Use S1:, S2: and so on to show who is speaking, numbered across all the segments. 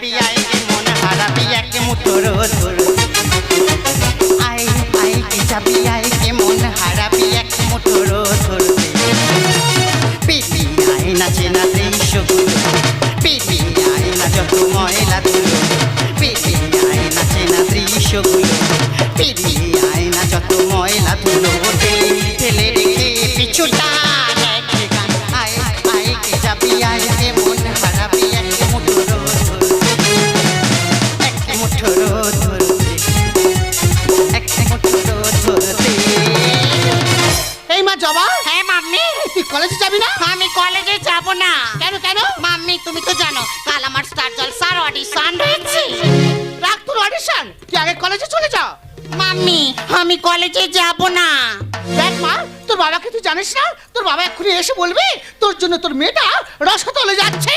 S1: happy mummy আমি কলেজে যাব না।
S2: দেখ মা তোর বাবাকে তুই জানিস না? তোর বাবা এক্ষুনি এসে বলবে তোর জন্য তোর মেয়েটা রসতলে যাচ্ছে।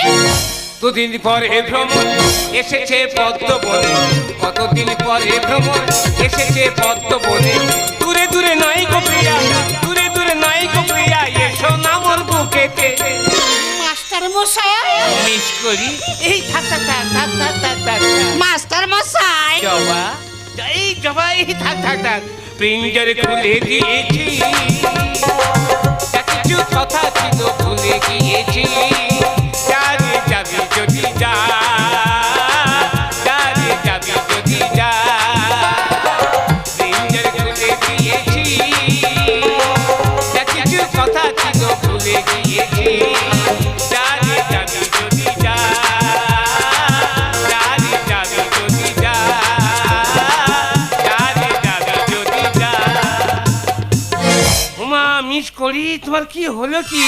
S3: দুদিন পর এ ভ্রমণ এসেছে পদ্ম বনে কতদিন পর এ ভ্রমণ এসেছে পদ্ম বনে দূরে দূরে নাই গো প্রিয়া দূরে দূরে নাই গো প্রিয়া এসো না মোর বুকেতে।
S1: মাস্টার মশাই।
S3: মিস করি। এই থাক থাক থাক থাক থাক থাক
S1: মাস্টার মশাই।
S3: জবা এই জবাই, থাক থাক থাক। প্রিঞ্জার খুলে দিয়েছি। কিছু কথা ছিল ভুলে গিয়েছি। চাবি চাবি যদি যা তোমার কি হলো কি?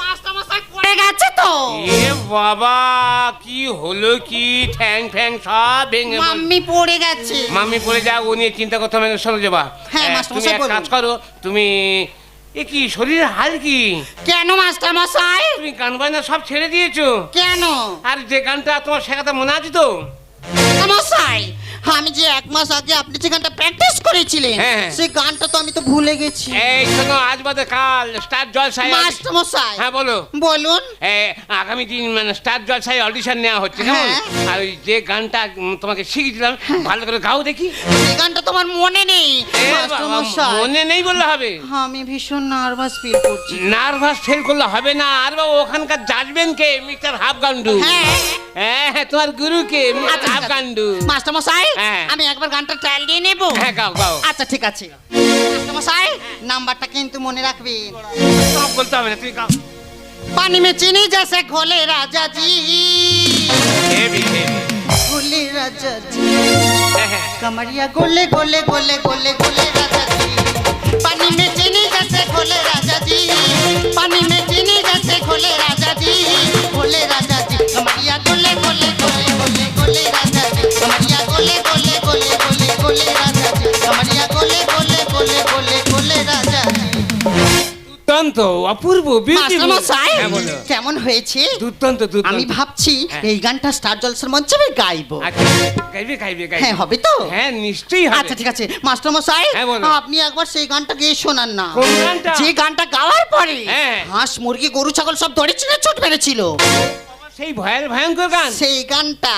S1: মাস্টার পড়ে গেছে তো।
S3: এ বাবা কি হলো কি? ঠ্যাং ঠ্যাং সব ভেঙে
S1: মাম্মি পড়ে গেছে।
S3: মাম্মি পড়ে যাও ও নিয়ে চিন্তা করতে হবে শোনো যাবা।
S1: হ্যাঁ,
S3: তুমি এক কাজ করো তুমি এ কি শরীরের হাল কি?
S1: কেন মাস্টার মশাই
S3: তুমি গান বাজনা সব ছেড়ে দিয়েছ।
S1: কেন?
S3: আর যে গানটা তোমার শেখাতে মনে আছে তো?
S1: মশাই আমি যে এক মাস আগে আপনি যে গানটা প্র্যাকটিস করেছিলেন
S3: হ্যাঁ।
S1: সেই গানটা তো আমি তো ভুলে গেছি।
S3: এই শোনো আজ বাদে কাল স্টার জলসায়
S1: মাস্টার মশাই
S3: হ্যাঁ বলো।
S1: বলুন।
S3: এ, আগামী দিন মানে স্টার জলসায় অডিশন নেওয়া হচ্ছে কেমন?
S1: হ্যাঁ।
S3: আর ওই যে গানটা উম, তোমাকে শিখিয়েছিলাম ভালো করে গাও দেখি।
S1: এই গানটা তোমার মনে নেই
S3: এ
S1: মাস্টার
S3: বাবা,
S1: মশাই
S3: মনে নেই বললে হবে।
S1: আমি ভীষণ নার্ভাস ফিল করছি।
S3: নার্ভাস ফেল করলে হবে না। আর বাবা ওখানকার জাজবেন কে? মিস্টার হাফগান্ডু।
S1: হ্যাঁ।
S3: হ্যাঁ তোমার গুরু কে মিস্টার
S1: আচ্ছা, ঠিক
S3: হাফগান্ডু।
S1: মাস্টার মশাই
S3: হ্যাঁ।
S1: আমি একবার গানটা ট্রায়াল দিয়ে নেব
S3: হ্যাঁ গাও গাও
S1: আচ্ছা ঠিক আছে মাস্টার মশাই নাম্বারটা কিন্তু মনে রাখবেন
S3: সব বলতে হবে না তুই গাও
S1: पानी में चीनी जैसे घोले राजा जी
S3: হেভি হেভি
S1: घोले राजा जी
S3: হ্যাঁ হ্যাঁ
S1: कमरिया गोले गोले गोले गोले गोले राजा जी पानी में चीनी जैसे घोले राजा जी पानी में चीनी जैसे घोले राजा जी घोले राजा
S3: দুর্দান্ত অপূর্ব হ্যাঁ বলো।
S1: কেমন হয়েছে?
S3: দুর্দান্ত দুর্দান্ত।
S1: আমি ভাবছি
S3: হ্যাঁ।
S1: এই গানটা স্টার জলসার মঞ্চে আমি গাইবো।
S3: আচ্ছা, গাইবে গাইবে গাইবে।
S1: হ্যাঁ হবে তো?
S3: হ্যাঁ নিশ্চয়ই হবে।
S1: আচ্ছা ঠিক আছে। মাস্টার মশাই
S3: হ্যাঁ, বলো।
S1: আপনি একবার সেই গানটা গিয়ে শোনান না।
S3: কোন গানটা?
S1: যে গানটা গাওয়ার পরে
S3: হ্যাঁ।
S1: হাঁস মুরগি গরু ছাগল সব চিনে ছুট মেরেছিল।
S3: সেই ভয়ের ভয়ঙ্কর গান?
S1: সেই গানটা।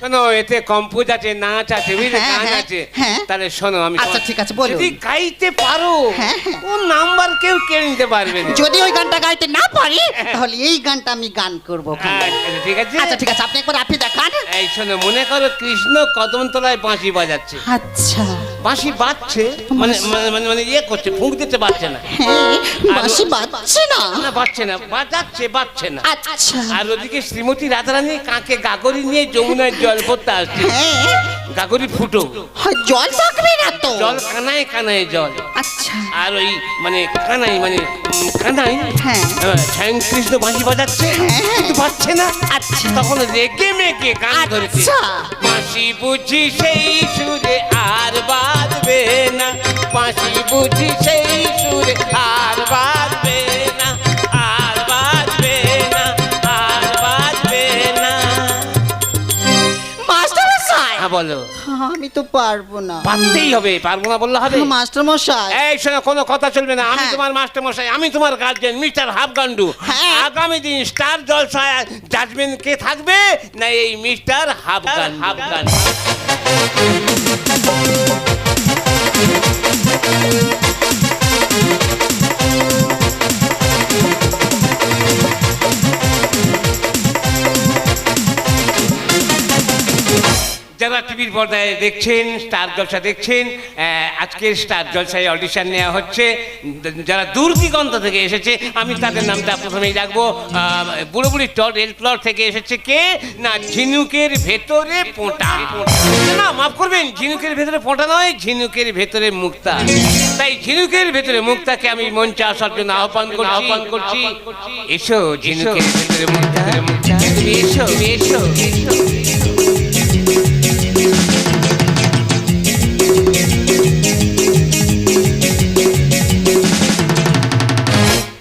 S3: শোনো এতে কম্পোজ আছে নাচ আছে বুঝলে
S1: হ্যাঁ,
S3: গান
S1: হ্যাঁ,
S3: আছে।
S1: হ্যাঁ।
S3: তাহলে শোনো আমি
S1: আচ্ছা, ঠিক আছে, বলুন।
S3: যদি গাইতে পারো
S1: হ্যাঁ, হ্যাঁ।
S3: ও নাম্বার কেউ কেড়ে নিতে পারবে না।
S1: যদি ওই গানটা গাইতে না পারি তাহলে এই গানটা আমি গান করব ওখানে।
S3: আচ্ছা, ঠিক আছে।
S1: আচ্ছা ঠিক আছে আপনি একবার আপনি দেখান।
S3: এই শোনো মনে করো কৃষ্ণ কদমতলায় বাঁশি বাজাচ্ছে।
S1: আচ্ছা।
S3: বাঁশি বাজছে মানে মানে- মানে মানে ইয়ে করছে ফুঁক দিতে পারছে না।
S1: হ্যাঁ বাঁশি বাজছে না।
S3: না বাজছে না বাজাচ্ছে বাজছে না।
S1: আচ্ছা।
S3: আর ওদিকে শ্রীমতী রাধারানী কাকে গাগরি নিয়ে যমুনায় জল করতে আসছে।
S1: হ্যাঁ
S3: গাগরি ফুটো।
S1: জল থাকবে না তো?
S3: জল কানায় কানায় জল।
S1: আচ্ছা।
S3: আর ওই মানে কানাই মানে কানাই
S1: হ্যাঁ।
S3: স্বয়ং কৃষ্ণ বাঁশি বাজাচ্ছে।
S1: হ্যাঁ।
S3: কিন্তু পাচ্ছে না।
S1: আচ্ছা।
S3: তখন রেগে মেগে গান ধরেছে।
S1: আচ্ছা।
S3: বাঁশি বুঝি সেই সুরে আর বাজবে না। বাঁশি বুঝি সেই সুরে বলো?
S1: আমি তো পারব না।
S3: পারতেই হবে পারব না বললে হবে।
S1: মাস্টার মশাই
S3: এই শোনো কোনো কথা চলবে না। আমি
S1: হ্যাঁ।
S3: তোমার মাস্টার মশাই আমি তোমার গার্জেন মিস্টার হাফগান্ডু।
S1: হ্যাঁ।
S3: আগামী দিন স্টার জলসায় জাজমেন্ট কে থাকবে না এই মিস্টার হাফগান হাফগান যারা টিভির পর্দায় দেখছেন স্টার জলসা দেখছেন আজকের স্টার জলসায় অডিশন নেওয়া হচ্ছে যারা দূর দিগন্ত থেকে এসেছে আমি তাদের নামটা প্রথমেই রাখব। আহ, বুড়ো বুড়ি টল রেল প্লট থেকে এসেছে কে? না ঝিনুকের ভেতরে পোঁটা। না মাফ করবেন ঝিনুকের ভেতরে পোঁটা নয় ঝিনুকের ভেতরে মুক্তা। তাই ঝিনুকের ভেতরে মুক্তাকে আমি মঞ্চে আসার জন্য আহ্বান করছি আহ্বান করছি। এসো ঝিনুকের ভেতরে মুক্তা। এসো এসো এসো।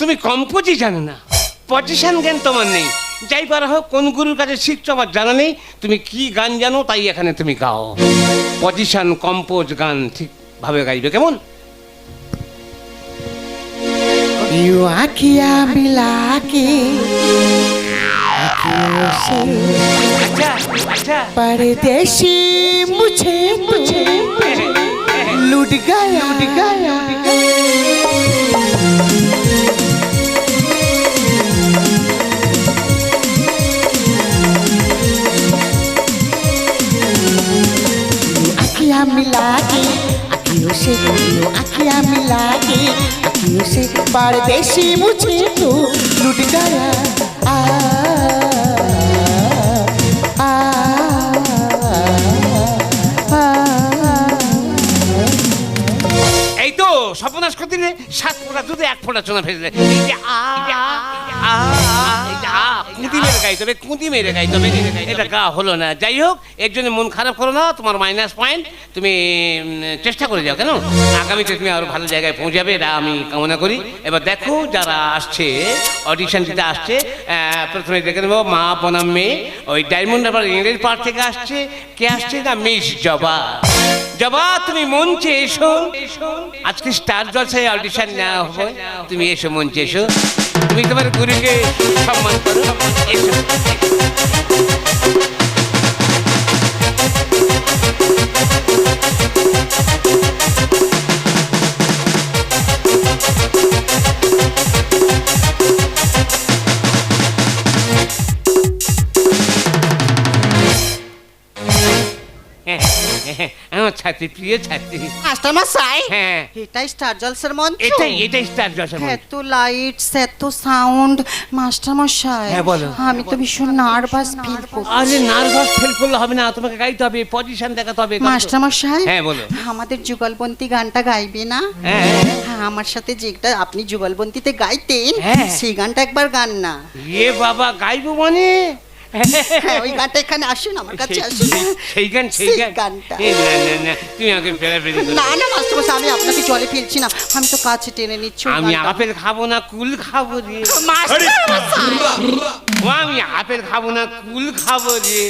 S3: তুমি কম্পোজই জানো না পজিশন জ্ঞান তোমার নেই যাই পারা হোক কোন গুরুর কাছে শিখছো আমার জানা নেই তুমি কি গান জানো তাই এখানে তুমি গাও পজিশন কম্পোজ গান ঠিকভাবে গাইবে কেমন
S1: यू आखिया मिला के आँखियों से
S3: আচ্ছা আচ্ছা
S1: परदेसी मुझे मुझे लुट गया लुट गया आखियाँ मिला के आँखियों से यूं आखियाँ मिला के आँखियों से परदेसी मुझे तो लुट गया आ आ आ,
S3: এই তো সপনাশ করে দিলে সাত ফোঁটা দুধে এক ফোঁটা চোনা ফেললে এই যে আ, কুঁদি মেরে গাইতে হবে কুঁদি মেরে গাইতে হবে এটা গা হলো না। যাই হোক এর জন্য মন খারাপ করো না, তোমার মাইনাস পয়েন্ট তুমি চেষ্টা করে যাও, কেন? আগামীতে তুমি আরও ভালো জায়গায় পৌঁছাবে, এটা আমি কামনা করি। এবার দেখো যারা আসছে অডিশন দিতে আসছে প্রথমে দেখে নেব মা বনাম মেয়ে, ওই ডায়মন্ড আবার ইংরেজ পার্ট থেকে আসছে। কে আসছে না? মিস জবা। জবা, তুমি মঞ্চে এসো। আজকে স্টার জলসায় অডিশন নেওয়া হবে। তুমি এসো মঞ্চে এসো। তুমি তোমার গুরুকে সম্মান করো। ছাত্রী প্রিয় ছাত্রী
S1: মাস্টার মশাই
S3: হ্যাঁ
S1: এটাই স্টার জলসার মঞ্চ
S3: এটাই এটাই স্টার জলসা মঞ্চ।
S1: এত লাইটস এত সাউন্ড মাস্টার মশাই
S3: হ্যাঁ, বলো।
S1: আমি তো ভীষণ নার্ভাস ফিল করছি
S3: আরে নার্ভাস ফেল করলে হবে না তোমাকে গাইতে হবে পজিশন দেখাতে হবে
S1: মাস্টার মশাই
S3: হ্যাঁ, বলো।
S1: আমাদের যুগলবন্তি গানটা গাইবে না
S3: হ্যাঁ।
S1: হ্যাঁ আমার সাথে যেটা আপনি যুগলবন্তিতে গাইতেন
S3: হ্যাঁ।
S1: সেই গানটা একবার গান না
S3: এ বাবা গাইবো মানে
S1: হ্যাঁ ওই গানটা এখানে আসুন আমার কাছে আসুন।
S3: সেই- সেই গান সেই
S1: সেই গানটা।
S3: না না তুমি আমাকে
S1: আমি আপনাকে জলে ফেলছি না। আমি তো কাছে টেনে নিচ্ছি
S3: আমি আপেল খাব না কুল খাব রে। ও আমি আপেল খাব না কুল খাব রে।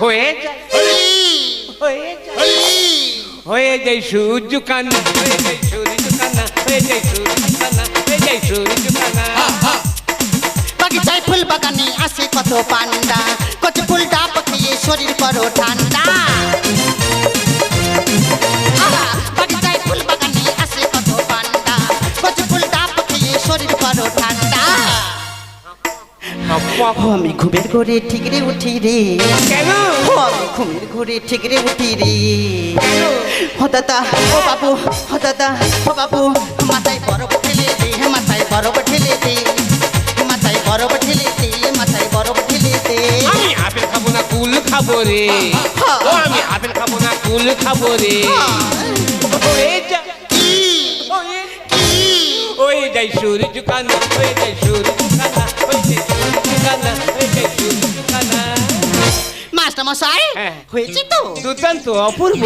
S3: হয়ে যায়। হয়ে যায়। হয়ে যায় সূর্য কান্না হয়ে যায় সূর্য কান্না হয়ে যায় সূর্য কান্না।
S1: কত ফুল ডাব খেয়ে শরীর করো ঠান্ডা। আমি ঘুমের ঘরে ঠিকরে উঠি রে। আমি ঘুমের ঘরে ঠিকরে উঠি রে। দাদা ও বাবু দাদা ও বাবু মাথায় বরফ ঢেলে দে মাথায় বরফ ঢেলে দে।
S3: খাব রে। ও, আমি আপেল খাব না, কুল খাব রে। ওই যায় হয়ে হয়ে যায় সূর্য কান্না হয়ে সুর হয়ে যায় সূর্য কান্না হয়ে যায় সূর্য কান্না
S1: মাস্টার মশাই
S3: হ্যাঁ।
S1: হয়েছে তো?
S3: দুর্দান্ত অপূর্ব।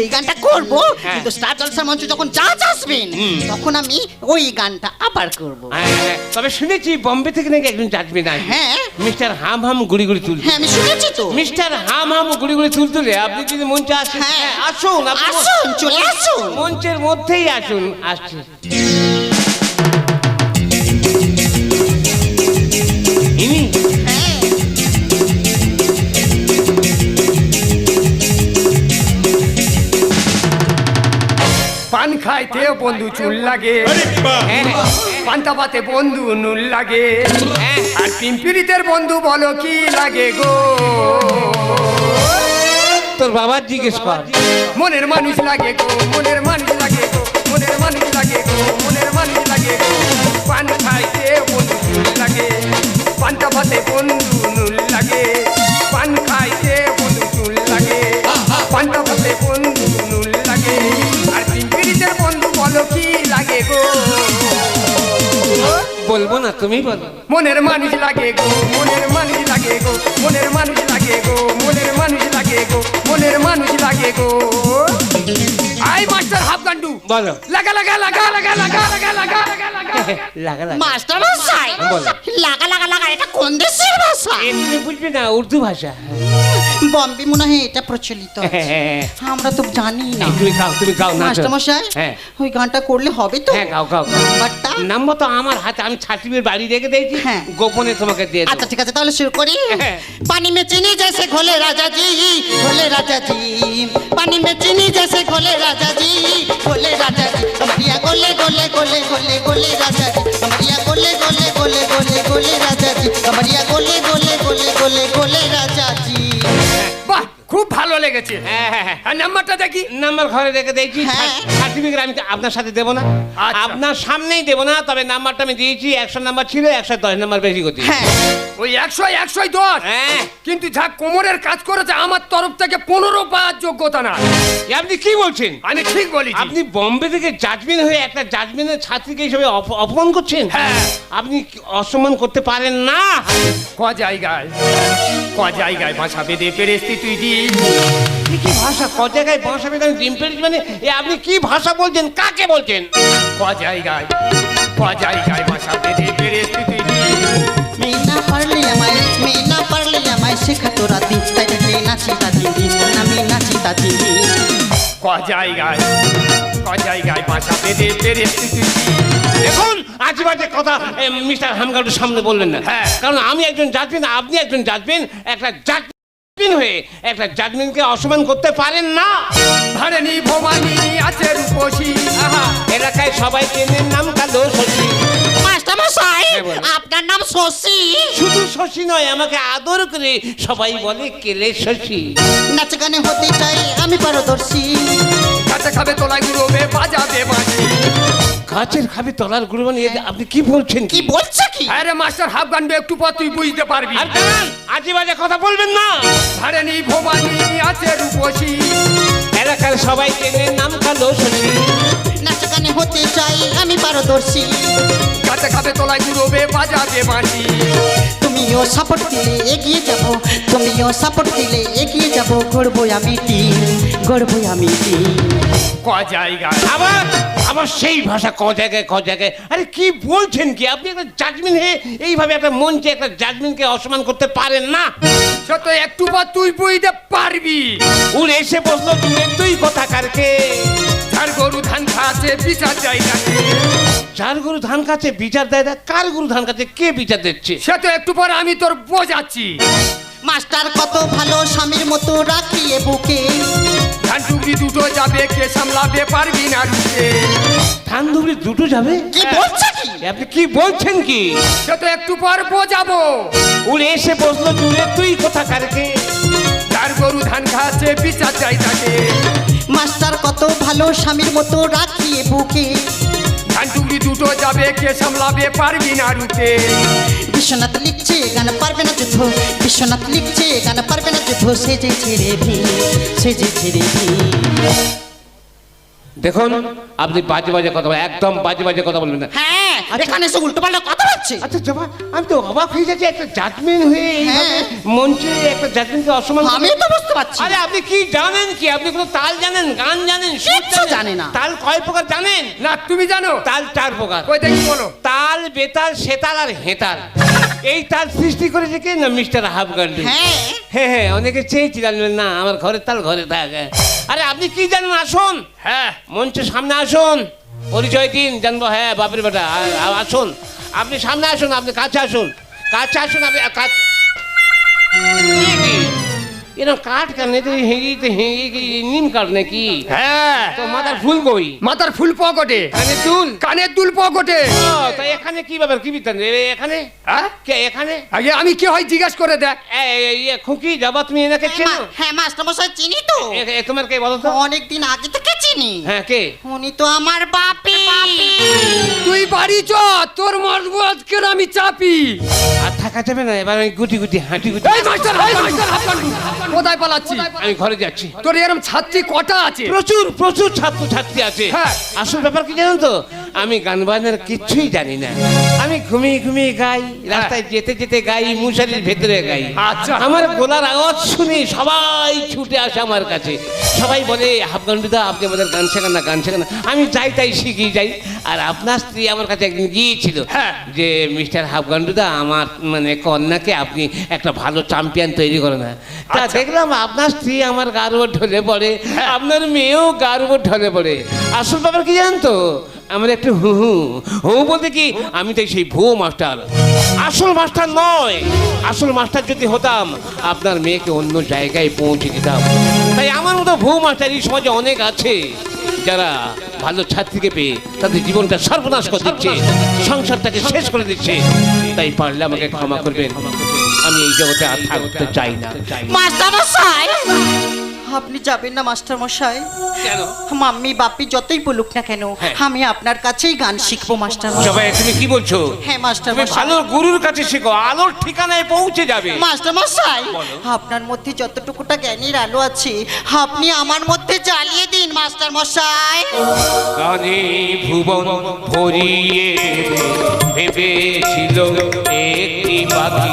S1: এই গানটা করব
S3: হ্যাঁ।
S1: কিন্তু স্টার জলসার মঞ্চে যখন চার্জ আসবেন তখন আমি ওই গানটা আবার করব।
S3: হ্যাঁ, তবে শুনেছি বম্বে থেকে নাকি একজন চাটবি না
S1: হ্যাঁ।
S3: মিস্টার হাম হাম গুড়ি গুড়ি তুল
S1: হ্যাঁ আমি শুনেছি তো।
S3: মিস্টার হাম হাম গুড়ি গুড়ি তুল তুলে আপনি যদি মঞ্চে আসেন। আসুন
S1: আসুন চলে আসুন।
S3: মঞ্চের মধ্যেই আসুন আসছে।
S4: বন্ধু চুল লাগে।
S3: হ্যাঁ,
S4: পান্তা পাতে বন্ধু নুল লাগে।
S3: হ্যাঁ।
S4: আর পিম্পিরিতের বন্ধু বলো কি লাগে গো?
S3: তোর বাবার জিজ্ঞেস কর।
S4: মনের মানুষ লাগে গো মনের মানুষ লাগে গো মনের মানুষ লাগে গো মনের মানুষ লাগে গো। পান খাইতে বন্ধু চুল লাগে পান্তা পাতে বন্ধু নুল লাগে।
S3: তুমি বলো
S4: মনের মানুষ লাগে গো মনের মানুষ লাগে গো মনের মানুষ লাগে গো মনের মানুষ লাগে গো মনের মানুষ লাগে গো আই মাস্টার হাফ গান্ডু
S3: বলো
S4: লাগা লাগা লাগা লাগা লাগা লাগা লাগা লাগা লাগা
S3: লাগা লাগা
S1: মাস্টার লাগা লাগা লাগা এটা কোন দেশের ভাষা
S3: এ তুমি বুঝবে না উর্দু ভাষা
S1: বম্বে মনে হয় এটা প্রচলিত আছে।
S3: হ্যাঁ,
S1: আমরা তো জানি না
S3: এই তুমি গাও তুমি গাও না
S1: মাস্টার মশাই
S3: হ্যাঁ
S1: ওই গানটা করলে হবে তো
S3: হ্যাঁ গাও গাও গাও।
S1: নাম্বারটা
S3: নাম্বার তো আমার হাতে আমি ছাটিমের বাড়ি রেখে দিয়েছি
S1: হ্যাঁ।
S3: গোপনে তোমাকে দিয়ে দেবো
S1: আচ্ছা ঠিক আছে তাহলে শুরু করি
S3: হ্যাঁ।
S1: पानी में चीनी जैसे घोले राजा जी घोले राजा जी पानी में चीनी जैसे घोले राजा जी घोले राजा जी कमरिया गोले गोले गोले गोले गोले राजा जी कमरिया गोले गोले गोले गोले गोले राजा जी कमरिया गोले गोले गोले गोले गोले राजा जी
S4: বাহ খুব ভালো লেগেছে।
S3: হ্যাঁ হ্যাঁ হ্যাঁ।
S4: আর নাম্বারটা দেখি।
S3: নাম্বার ঘরে রেখে দিয়েছি। সার্টিফিকেট আমি আপনার সাথে দেবো না।
S4: আচ্ছা।
S3: আপনার সামনেই দেবো না তবে নাম্বারটা আমি দিয়েছি একশো নাম্বার ছিল একশো দশ নাম্বার বেশি করছি
S1: হ্যাঁ।
S4: ওই একশো একশো দশ?
S3: হ্যাঁ।
S4: কিন্তু যা কোমরের কাজ করেছে আমার তরফ থেকে পনেরো পাওয়ার যোগ্যতা না।
S3: আপনি কি বলছেন?
S4: আমি ঠিক বলি
S3: আপনি বম্বে থেকে জাজমেন্ট হয়ে একটা জাজমেন্টের ছাত্রীকে হিসেবে অপ- অপমান করছেন?
S4: হ্যাঁ।
S3: আপনি অসম্মান করতে পারেন না?
S4: ক জায়গায়? ক জায়গায় বাসা বেঁধে পেরেছি তুই দি
S3: আপনি ক জায়গায় মানে? আপনি কি ভাষা বলছেন? কাকে বলছেন?
S4: ক জায়গায় ক জায়গায়
S1: ভাষা পেতে না
S4: ক জায়গায় ক জায়গায়
S3: দেখুন আজেবাজে কথা মিস্টার হামগারুর সামনে বললেন না।
S4: হ্যাঁ।
S3: কারণ আমি একজন জাজবেন আপনি একজন জাজবেন একটা জাজমেন্ট হয়ে একটা জাজমেন্টকে অসম্মান করতে পারেন না।
S4: ধরণী ভবানী আছে রূপসী।
S3: আহা এলাকায় সবাই চেনের নাম কালো শশী।
S1: মাস্টার মশাই
S3: হ্যাঁ,
S1: আপনার নাম শশী?
S3: শুধু শশী নয় আমাকে আদর করে সবাই বলে কেলে শশী।
S1: নাচ গানে হতে চাই আমি পারদর্শী।
S4: কাছে খাবে তোলায় গুরবে বাজাবে বাঁশি
S3: গাছের খাবি তলার গুরু মানে আপনি কি বলছেন
S1: কি? বলছে কি?
S4: আরে মাস্টার হাফ গানবে একটু পর তুই বুঝতে পারবি।
S3: আর দাঁড়ান, আজে বাজে কথা বলবেন না।
S4: ধরণী ভবানী আছে রূপসী।
S3: এলাকার সবাই চেনের নাম কালো শশী
S1: নাচ গানে হতে চাই আমি পারদর্শী।
S4: কাছে খাবে তোলায় গুরবে বাজাবে বাঁশি
S1: তুমিও সাপোর্ট দিলে এগিয়ে যাব তুমিও সাপোর্ট দিলে এগিয়ে যাব গড়বো আমি টিম গড়বো আমি টিম।
S4: ক জায়গা
S3: আবার আবার সেই ভাষা ক জায়গায় ক জায়গায় আরে কি বলছেন কি? আপনি একটা জাজমিন হয়ে এইভাবে একটা মঞ্চে একটা জাজমিনকে অসম্মান করতে পারেন না?
S4: সে তো একটু পর তুই বুঝতে পারবি।
S3: উড়ে এসে বসল তুমি তুই কথা কারকে
S4: ঝাড় গরু ধান খাচ্ছে বিচার জায়গাতে
S3: যার গরু ধান কাছে বিচার দেয় না। কার গরু ধান কাছে কে বিচার দিচ্ছে?
S4: সে তো একটু পর আমি তোর বোঝাচ্ছি।
S1: মাস্টার কত ভালো স্বামীর মতো রাখিয়ে বুকে।
S4: ধান টুকরি দুটো যাবে কে সামলাতে পারবি না
S3: ধান দুটো যাবে?
S1: কি বলছে কি?
S3: আপনি কি বলছেন কি?
S4: সে তো একটু পর বোঝাবো।
S3: উড়ে এসে বসল দূরে তুই কথা কারকে
S4: তার গরু ধান খাচ্ছে বিচার জায়গাতে
S1: মাস্টার কত ভালো স্বামীর মতো রাখিয়ে বুকে।
S4: ধান টুকরি দুটো যাবে কে সামলাবে পারবি না রুখে
S1: বিশ্বনাথ লিখছে গান পারবে না যুদ্ধ। বিশ্বনাথ লিখছে গান পারবে না যুদ্ধ। সেজে ছেড়ে ভি সেজে ছেড়ে ভি।
S3: দেখুন আপনি বাজে বাজে কথা বলেন একদম বাজে বাজে কথা বলবেন না।
S1: হ্যাঁ এখানে এসে উল্টো পাল্টা কথা
S3: আচ্ছা জবা আমি তো অবাক হয়ে যাচ্ছি একটা জাজমেন্ট হয়ে এইভাবে
S2: হ্যাঁ।
S3: মঞ্চে একটা জাজমেন্টকে অসম্মান করে-
S2: আমিও তো বুঝতে পারছি।
S3: আরে আপনি কি জানেন কি? আপনি কোনো তাল জানেন গান জানেন সুর
S2: কিচ্ছু জানে না।
S3: তাল কয় প্রকার জানেন?
S4: না তুমি জানো।
S3: তাল চার প্রকার।
S4: কই দেখি বলো।
S3: তাল বেতাল সেতাল আর হেতাল। এই তাল সৃষ্টি করেছে কে? না মিস্টার হাফগান্ডি
S2: হ্যাঁ।
S3: হ্যাঁ হ্যাঁ অনেকে চেয়েছিলেন না আমার ঘরের তাল ঘরে থাকে। আরে আপনি কি জানেন? আসুন।
S4: হ্যাঁ।
S3: মঞ্চের সামনে আসুন। পরিচয় দিন জানব হ্যাঁ বাপের বেটা আ- আ- আসুন। আপনি সামনে আসুন আপনি কাছে আসুন। কাছে আসুন আপনি এরকম কাঠ কেন তো হেঁড়িতে হেঁড়ি কি নিম কাঠ নাকি
S4: হ্যাঁ
S3: তো মাথার ফুল কই
S4: মাথার ফুল পকেটে
S3: কানে চুল
S4: কানের দুল পকেটে
S3: তা এখানে কি ব্যাপার কি বিতান এখানে
S4: হ্যাঁ
S3: কে এখানে
S4: আগে আমি কি হয় জিজ্ঞেস করে দেখ
S3: এ, এ, ইয়ে খুকি যাবা তুমি এনাকে চেনো
S2: হ্যাঁ মাস্টার মশাই চিনি তো
S3: এ- তোমার কে বলো তো
S2: অনেক দিন আগে থেকে চিনি
S3: হ্যাঁ কে
S2: উনি তো আমার বাপি
S4: তুই বাড়ি চ তোর মারবো আজকে আমি চাপি
S3: আর থাকা যাবে না এবার আমি গুটি গুটি হাঁটি গুটি
S4: এই মাস্টার এই মাস্টার হাফকান্ডু কোথায় পালাচ্ছি?
S3: আমি ঘরে যাচ্ছি।
S4: তোর এরকম ছাত্রী কটা আছে?
S3: প্রচুর প্রচুর ছাত্র ছাত্রী আছে।
S4: হ্যাঁ।
S3: আসল ব্যাপার কি জানো তো? আমি গান বাজনার কিচ্ছুই জানি না। আমি ঘুমিয়ে ঘুমিয়ে গাই রাস্তায় যেতে যেতে গাই মুশারির ভেতরে গাই।
S4: আচ্ছা।
S3: আমার গলার আওয়াজ শুনে সবাই ছুটে আসে আমার কাছে। সবাই বলে হাফগান্ডুদা আপনি আমাদের গান শেখান না গান শেখান না। আমি যাই তাই শিখিয়ে যাই। আর আপনার স্ত্রী আমার কাছে একদিন গিয়েছিল
S4: হ্যাঁ।
S3: যে মিস্টার হাফগান্ডুদা আমার মানে কন্যাকে আপনি একটা ভালো চ্যাম্পিয়ন তৈরি করে না। তা
S4: আচ্ছা।
S3: দেখলাম আপনার স্ত্রী আমার গার উপর ঢলে পড়ে আপনার মেয়েও গার উপর ঢলে পড়ে। আসল ব্যাপার কি জানেন তো আমার একটু হু হু। হু বলতে কি, আমি তো সেই ভুয়ো মাস্টার। আসল মাস্টার নয়। আসল মাস্টার যদি হতাম, আপনার মেয়েকে অন্য জায়গায় পৌঁছে দিতাম। তাই আমার মতো ভুয়ো মাস্টার এই সমাজে অনেক আছে, যারা ভালো ছাত্রীকে পেয়ে তাদের জীবনটা সর্বনাশ করে দিচ্ছে, সংসারটাকে শেষ করে দিচ্ছে। তাই পারলে আমাকে ক্ষমা করবেন। আমি এই জগতে আর থাকতে চাই না।
S2: মাস্টার আপনি যাবেন না মাস্টার মশাই
S3: কেন?
S2: মাম্মি বাপি যতই বলুক না কেন
S3: হ্যাঁ।
S2: আমি আপনার কাছেই গান শিখব মাস্টার মশাই
S3: সবাই তুমি কি বলছো?
S2: হ্যাঁ মাস্টার
S3: তুমি
S2: মশাই
S3: ভালো গুরুর কাছে শেখো আলোর ঠিকানায় পৌঁছে যাবে।
S2: মাস্টার মশাই আপনার মধ্যে যতটুকুটা জ্ঞানের আলো আছে আপনি আমার মধ্যে জ্বালিয়ে দিন মাস্টার মশাই
S3: গানে ভুবন ভরিয়ে ভেবেছিল একটি পাখি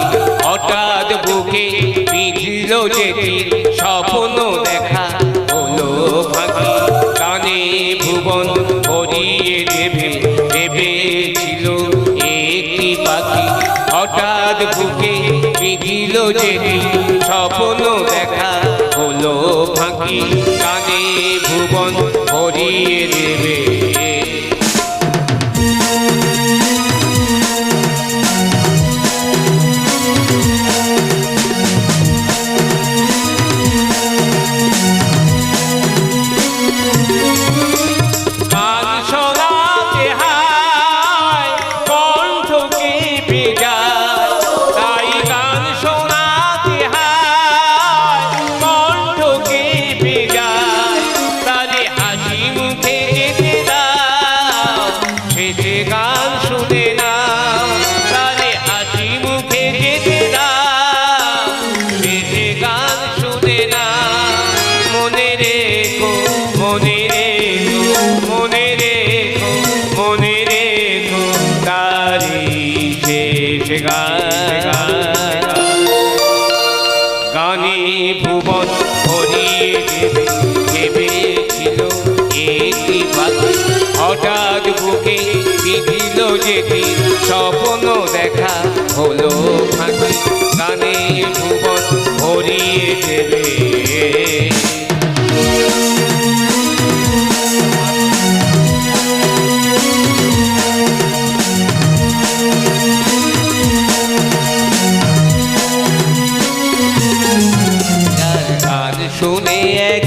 S3: হঠাৎ বুকে বিঁধল যেটি স্বপ্ন দেখা হলো ফাঁকি। গানে ভুবন ভরিয়ে দেবে, ভেবেছিল একটি পাখি। হঠাৎ বুকে বিঁধল যেটি স্বপ্ন দেখা হলো ফাঁকি। গানে ভুবন ভরিয়ে দেবে বিধিল যেটি স্বপ্ন দেখা হলো ফাঁকি গানে ভুবন ভরিয়ে দেবে। শুনে একদিন